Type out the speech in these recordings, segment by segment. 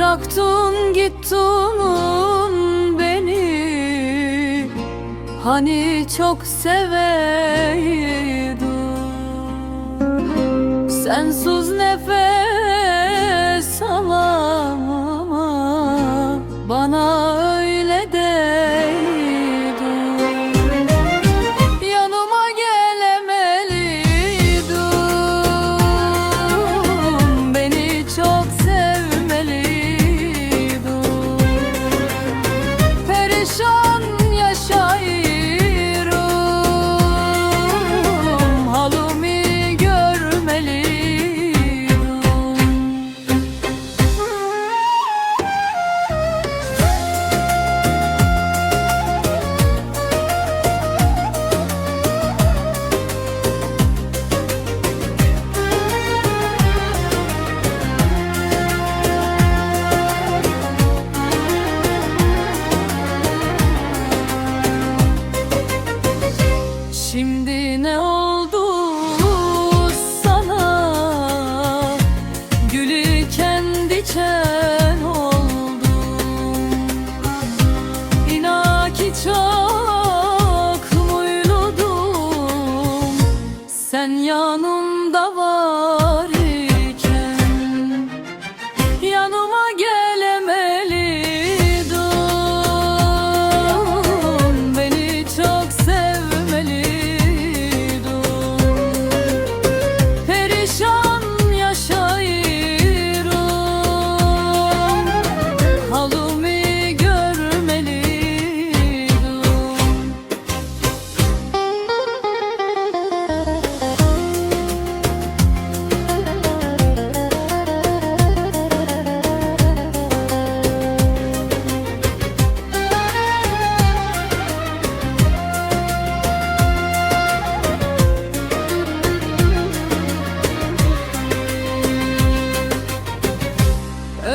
Bıraktın gittin beni. Hani çok seveydim Sensiz nefes Şimdi ne oldu sana? Gülü kendi çen oldum İnan ki çok muyluydum Sen yanımda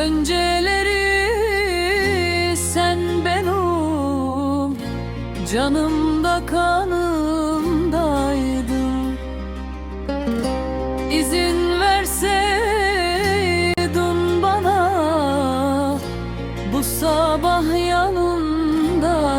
Önceleri sen ben ol Canımda kanımdaydın İzin verseydin bana Bu sabah yanımda